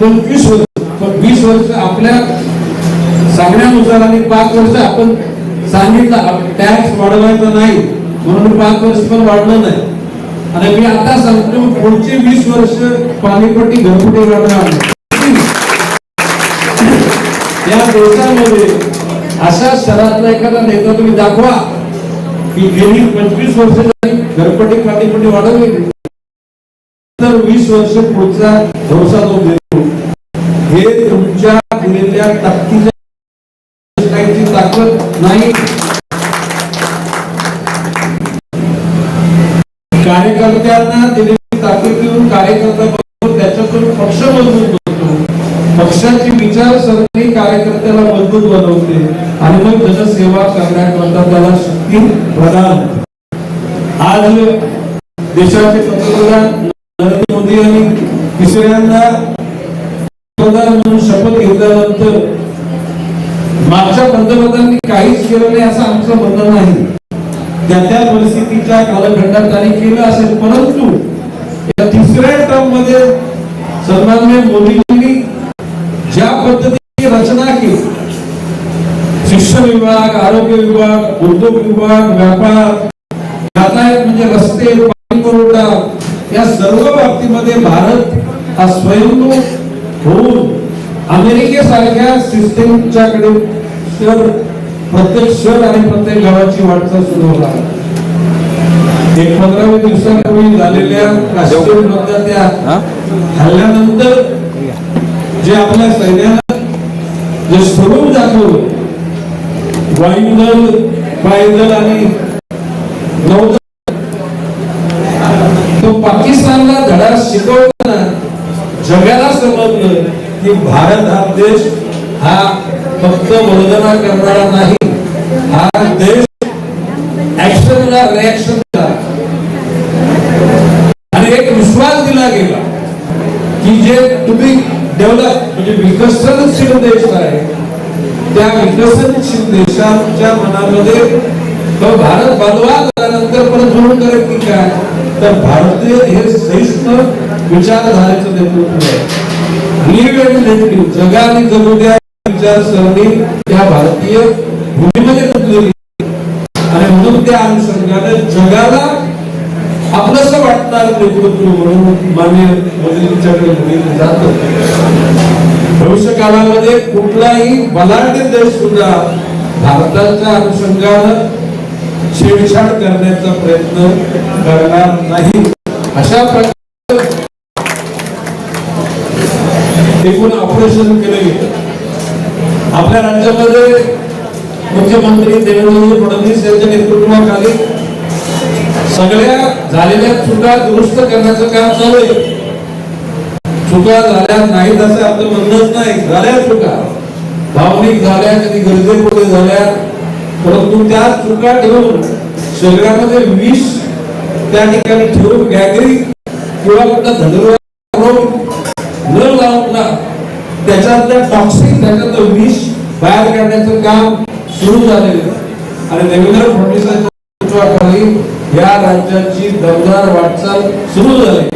पंचवीस वर्ष. पण वीस वर्ष आपल्या सांगण्यानुसार आणि पाच वर्ष आपण सांगितलं टॅक्स वाढवायचा नाही म्हणून पाच वर्ष पण वाढलं नाही. आणि मी आता सांगतो पुढचे वीस वर्ष पाणीपट्टी घरपुटे वाढणार या देशामध्ये अशा शहरातला एखादा नेता तुम्ही दाखवा की गेली पंचवीस वर्ष घरपट्टी पाणीपट्टी वाढवली तर वीस वर्ष पुढचा भरोसा तो हे तुमच्या दिलेल्या ताकदीच्या काहीची ताकद नाही. कार्यकर्त्यांना दिलेली ताकद देऊन कार्यकर्ता बनवतो, त्याच्यातून पक्ष मजबूत होतो पक्षाची विचारसरणी कार्यकर्त्याला मजबूत बनवते. आणि मग जनसेवा करण्याकरता त्याला शक्ती प्रदान. आज देशाचे पंतप्रधान नरेंद्र मोदी यांनी तिसऱ्यांदा पंतप्रधान म्हणून शपथ घेतल्यानंतर मागच्या पंतप्रधानांनी काहीच केलं नाही असं आमचं म्हणणं नाही. त्या त्या परिस्थितीच्या कालखंडात त्यांनी केलं असेल परंतु या तिसऱ्या टर्ममध्ये सन्मान्य मोदीजींनी ज्या पद्धतीची रचना केली शिक्षण विभाग आरोग्य विभाग उद्योग विभाग व्यापार यातायात म्हणजे रस्ते पाणी पुरवठा या सर्व बाबतीमध्ये भारत हा स्वयंभू होऊन अमेरिकेसारख्या सिस्टीमच्याकडे शहर प्रत्येक शहर आणि प्रत्येक गावाची वाटचाल सुरू होणार. एक पंधराव्या दिवसापूर्वी झालेल्या राष्ट्रीय त्या हल्ल्यानंतर जे आपल्या सैन्यानं जे स्वरूप दाखवलं वायुदल वायुदल आणि नौदल तो पाकिस्तानला धडा शिकवताना जगाला समजलं की भारत हा देश हा फक्त वंदना करणारा नाही. हा देश ऍक्शनला रिॲक्शन आणि एक विश्वास दिला गेला की जे तुम्ही डेव्हलप म्हणजे विकसनशील देश आहे त्या विकसनशील देशाच्या मनामध्ये तो भारत बलवा झाल्यानंतर परत जोडून करेल की काय? तर भारतीय हे सहिष्णु विचारधारेचं नेतृत्व आहे. लिव्ह अँड लेट लिव्ह जगाने जगू द्या. विचारसरणी त्या भारतीय भूमीमध्ये रुजलेली आणि म्हणून त्या अनुषंगाने जगाला आपलंस वाटणार नेतृत्व म्हणून मान्य मोदींच्याकडे बघितलं जातं. भविष्य काळामध्ये कुठलाही बलाढ्य देश सुद्धा भारताच्या अनुषंगानं छेडछाड करण्याचा प्रयत्न करणार नाही. अशा प्रकारे एकूण ऑपरेशन केलं गेलं आपल्या राज्यामध्ये मुख्यमंत्री देवेंद्र फडणवीस यांच्या नेतृत्वाखाली सगळ्या झालेल्या चुका दुरुस्त करण्याचं काम चालू आहे. चुका झाल्या नाहीत असं आपलं म्हणणंच नाही. झाल्या चुका. भावनिक झाल्या कधी गरजेपुढे झाल्या. परंतु त्या चुका ठेवून शरीरामध्ये विष त्या ठिकाणी ठेवून गॅगरी किंवा कुठला धनुर्वाद न लावून त्याच्यातलं टॉक्सिक त्याच्यातलं विष बाहेर काढण्याचं काम सुरू झालेलं आणि देवेंद्र फडणवीसांच्या या राज्याची दमदार वाटचाल सुरू झाली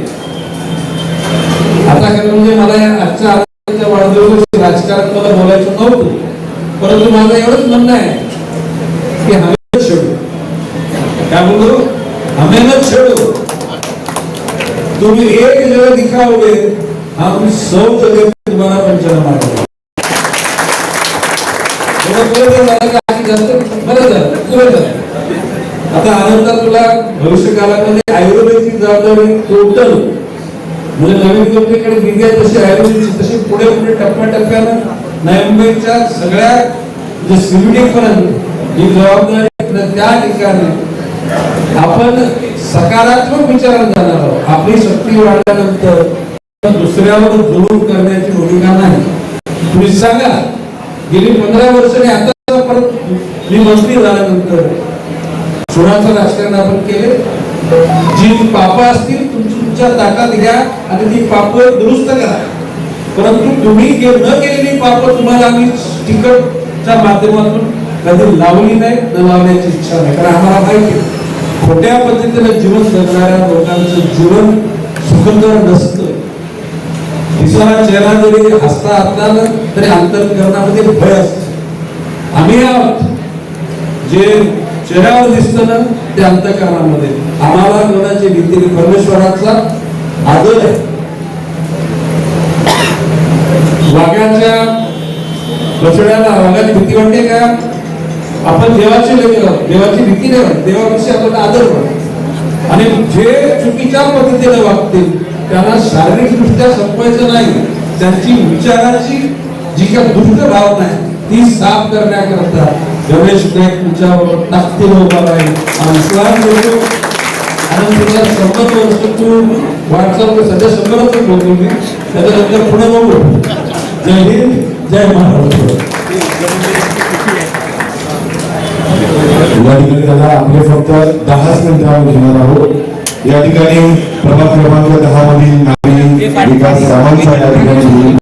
आता खरं म्हणजे मला या आजच्या आजच्या वाढदिवस राजकारण मला बोलायचं नव्हतं. परंतु माझं एवढंच म्हणणं आहे की हमें छेडू. काय बोलो? हमें छेडू. तुम्ही तुम एक जगह दिखाओगे हम सौ जगह पे आता आनंद तुला भविष्य काळामध्ये आयुर्वेदिक जबाबदारी टोटल म्हणजे नवीन कंपनीकडे दिली आहे तशी आयुर्वेदिकची तशी पुढे पुढे टप्प्याटप्प्यानं नोव्हेंबरच्या सगळ्या म्हणजे सीबीडी ही जबाबदारी त्या ठिकाणी आपण सकारात्मक विचारात जाणार आहोत आपली शक्ती वाढल्यानंतर दुसऱ्यावर जुळून करण्याची भूमिका नाही. तुम्ही सांगा गेली पंधरा वर्षाने आता परत मी मंत्री झाल्यानंतर चुनाचं राजकारण आपण केले. जी पाप असतील तुमची तुमच्या ताटात घ्या आणि ती पाप दुरुस्त करा. परंतु तुम्ही के- न केलेली पाप तुम्हाला आम्ही तिकटच्या माध्यमातून कधी लावली नाही न लावण्याची इच्छा नाही. कारण आम्हाला माहिती खोट्या पद्धतीने जीवन जगणाऱ्या लोकांचं जीवन सुखकर नसतं. तिसरा चेहरा जरी हसता असला तरी अंतरकरणामध्ये भय असत. आम्ही आहोत. जे चेहऱ्यावर दिसत ना ते अंतकरणामध्ये. आम्हाला कोणाची भीती परमेश्वराचा आदर आहे. वाघाच्या बछड्याला वाघाची भीती वाटते का? आपण देवाची लेकर देवाची भीती नाही देवाविषयी आपण आदर वाटतो आणि जे चुकीच्या पद्धतीने वागतील त्यांना शारीरिकदृष्ट्या संपवायचं नाही. त्यांची विचाराची जी काही दुष्ट भावना आहे ती साफ करण्याकरता गणेश नाईक तुमच्यावर ताकदीने उभा राहील. आणि विश्वास देतो आणि तुला वर्ष तू सध्या शंभरच बोलतो मी. त्याच्यानंतर पुढे बघू. जय हिंद जय महाराष्ट्र. या ठिकाणी आपले फक्त दहाच मिनिटावर घेणार आहोत. या ठिकाणी प्रभाग क्रमांक दहा मधील नागरिक विकास सावंत या ठिकाणी